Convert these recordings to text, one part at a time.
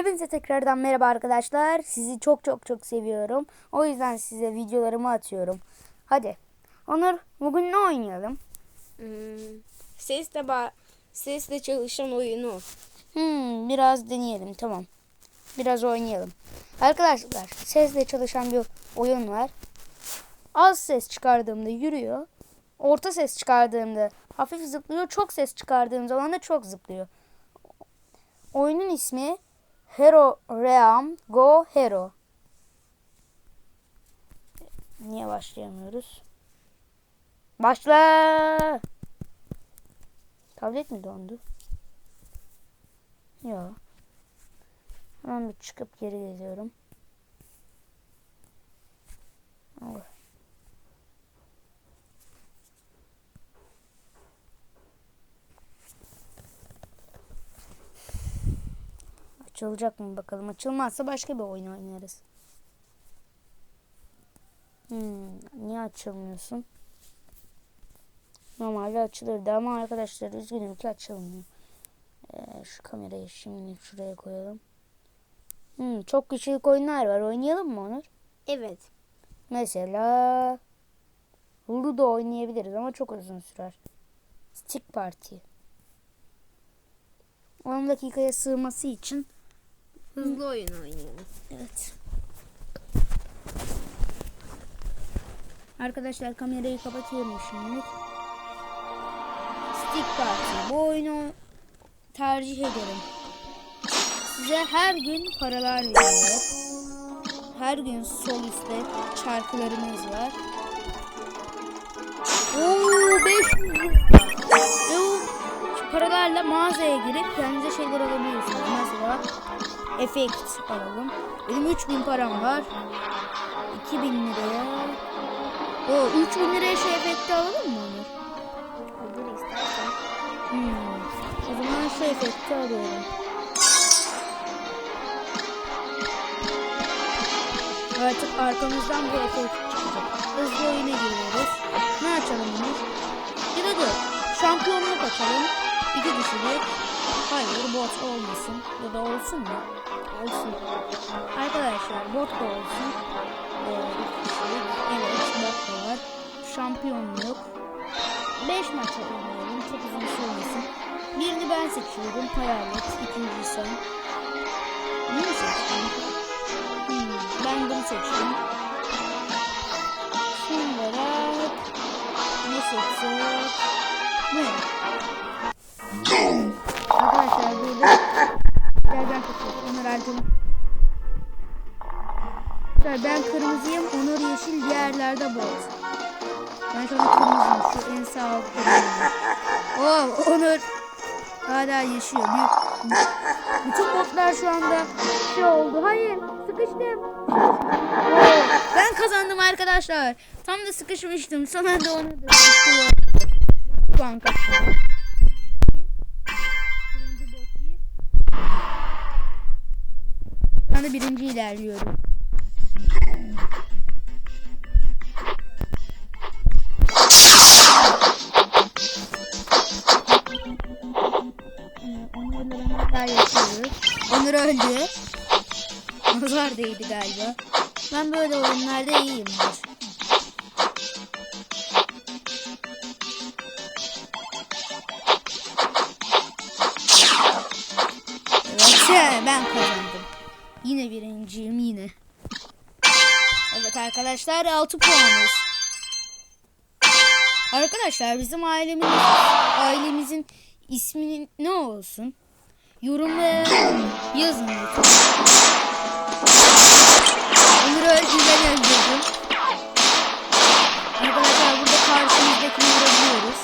Hepinize tekrardan merhaba arkadaşlar. Sizi çok çok çok seviyorum. O yüzden size videolarımı atıyorum. Hadi. Onur bugün ne oynayalım? Hmm, sesle ba sesle çalışan oyunu. Hmm, biraz deneyelim tamam. Biraz oynayalım. Arkadaşlar sesle çalışan bir oyun var. Az ses çıkardığımda yürüyor. Orta ses çıkardığımda hafif zıplıyor. Çok ses çıkardığım zaman da çok zıplıyor. Oyunun ismi Hero Realm Go Hero. Niye başlayamıyoruz? Başla! Tablet mi dondu? Yok. Hemen bir çıkıp geri geliyorum. Allah. Açılacak mı bakalım. Açılmazsa başka bir oyun oynarız. Hmm, niye açılmıyorsun? Normalde açılırdı ama arkadaşlar üzgünüm ki açılmıyor. Ee, şu kamerayı şimdi şuraya koyalım. Hmm, çok kişilik oyunlar var. Oynayalım mı Onur? Evet. Mesela Ludo oynayabiliriz ama çok uzun sürer. Stick Party. 10 dakikaya sığması için Hızlı oyun oynayalım. Evet. Arkadaşlar kamerayı kapatıyorum şimdi. Stick Party. Bu oyunu tercih ederim. Size her gün paralar veriyor. Her gün sol üstte şarkılarımız var. Oo 500 lira. Ve o paralarla mağazaya girip kendinize şeyler alabiliyorsunuz. Mesela efekt alalım. Benim 3000 param var. 2000 liraya. O 3000 liraya şu efekti alalım mı Onur? Olur istersen. Hmm. O zaman şu efekti alıyorum. Artık arkamızdan bu efekt çıkacak. Hızlı oyuna giriyoruz. Ne açalım Onur? Ya da dur. Şampiyonluk açalım. İki kişilik. Hayır bot olmasın. Ya da olsun mu? Olsun. Arkadaşlar bot da olsun. Ee. Evet bot da var. Şampiyonluk. 5 maç oynayalım. Çok uzun sürmesin. Birini ben seçiyorum. Hayalet. İkinciyi sen. Arkadaşlar Ben kırmızıyım. Onur yeşil. Diğerlerde bot. Ben şu an kırmızıyım. Şu en sağ altta. Oh Onur hala yaşıyor. Bir, bütün botlar şu anda şey oldu. Hayır sıkıştım. Oh, ben kazandım arkadaşlar. Tam da sıkışmıştım. Son anda onu da kazandım. Şu anda birinci ilerliyorum. Onur öldü. Nazar değdi galiba. Ben böyle oyunlarda iyiyimdir. Evet ben kazandım. Yine birinciyim yine. Evet arkadaşlar 6 puanız. Arkadaşlar bizim ailemin ailemizin isminin ne olsun? Yorumlara yazın. Onur öldüğünden öldürdüm. Arkadaşlar burada karşımızdakini vurabiliyoruz.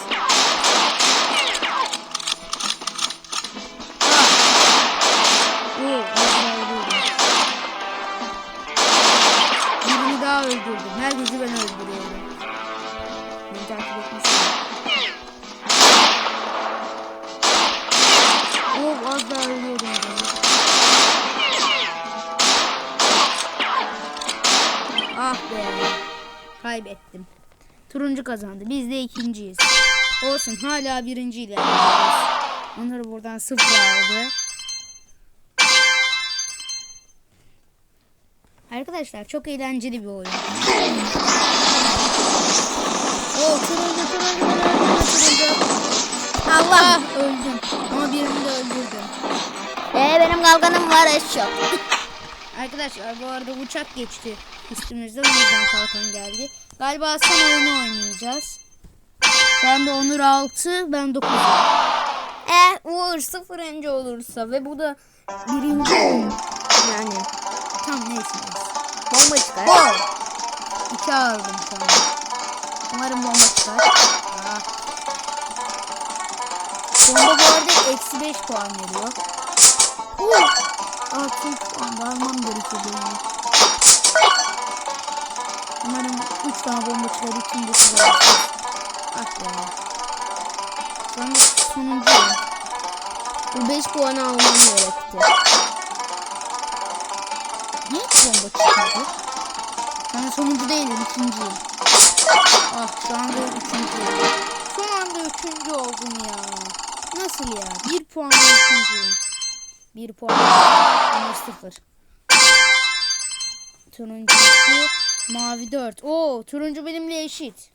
Birini daha öldürdüm. Herkesi ben öldürüyorum. Beni takip etmesin. Kaybettim. Turuncu kazandı. Biz de ikinciyiz. Olsun hala birinciyle. Onları buradan sıfır aldı. Arkadaşlar çok eğlenceli bir oyun. Oo turuncu turuncu turuncu turuncu. Allah öldüm. Ama birini de öldürdüm. Ee, benim kalkanım var eş yok. Arkadaşlar bu arada uçak geçti üstümüzde. O yüzden kalkan geldi. Galiba son oyunu oynayacağız. Şu anda Onur 6, ben 9. Eğer Uğur sıfırıncı olursa ve bu da birinci. Yani Tam neyse. bomba çıkar. Gol. 2 aldım şu anda. Umarım bomba çıkar. Aa. Bomba bu arada eksi 5 puan veriyor. Aa çok puan da almam gerekiyor benim. Umarım 3 tane bomba çıkar. İçinde çıkar. Ah be. Şu anda sonuncuyum. Bu 5 puanı almam gerekti. Niye bomba çıkmadı? Anda sonuncu değilim, ikinciyim. Ah şu anda üçüncüyüm. Son anda üçüncü oldum ya. Nasıl ya? Bir puanla üçüncüyüm. Bir puan. Ama sıfır. Turuncu iki, mavi dört. Oo, turuncu benimle eşit.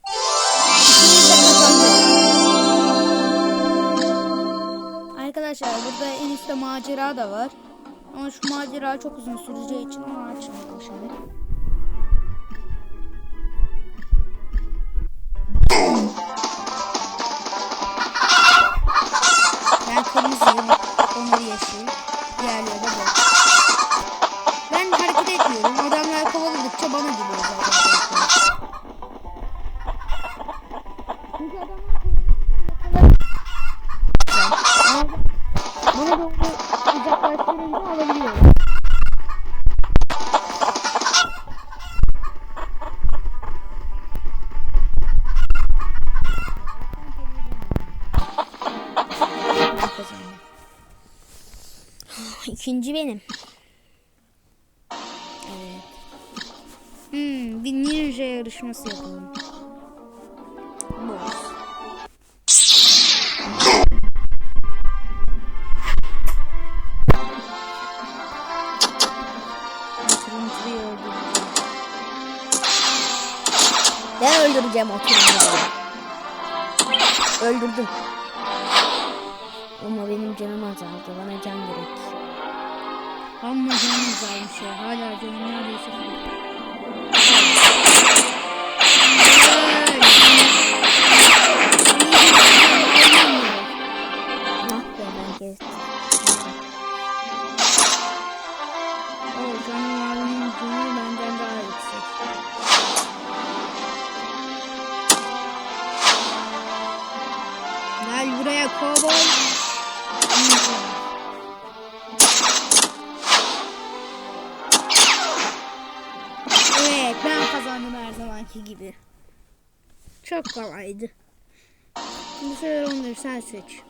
Arkadaşlar burada en üstte macera da var. Ama şu macera çok uzun süreceği için onu açmadım şimdi. Ben kırmızıyım, onları yeşil, diğerleri de boş. Ben hareket etmiyorum. Adamlar kovaladıkça bana geliyor zaten. Çünkü adamlar Bana doğru uzaklaştırınca alabiliyorum. İkinci benim. Yarışması yapalım. Öldüreceğim. Ben öldüreceğim o. Öldürdüm. Ama benim canım azaldı. Bana can gerek. Amma canım azalmış ya. Hala canım neredeyse ben kazandım her zamanki gibi. Çok kolaydı. Bu sefer onları sen seç.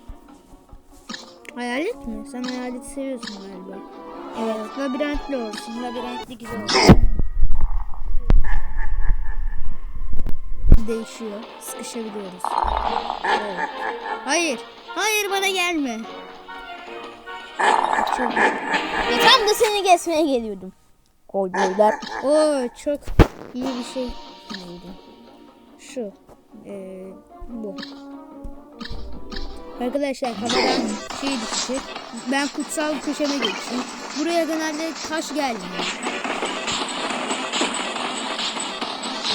Hayalet mi? Sen hayaleti seviyorsun galiba. Evet, labirentli olsun. Labirentli güzel olsun. Değişiyor. Sıkışabiliyoruz. Evet. Hayır. Hayır bana gelme. Çok Ve tam da seni kesmeye geliyordum. Koydular. Oo çok iyi bir şey neydi? Şu. Ee, bu. Arkadaşlar havadan şey düşecek. Ben kutsal köşeme geçeyim. Buraya genelde taş gelmiyor.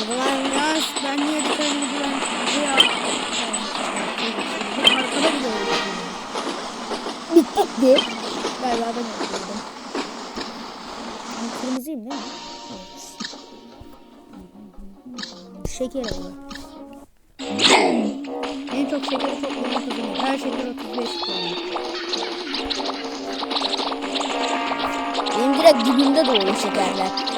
O zaman ya ben niye dikkatimi güven buraya Arkada bile öldürdüm. Bitti. Galiba ben öldürdüm. Kırmızıyım değil mi? Evet. Şeker alıyor. En çok şekeri toplayan kazanıyor. Her şeker 35 puan. Benim direkt dibimde doğuyor şekerler.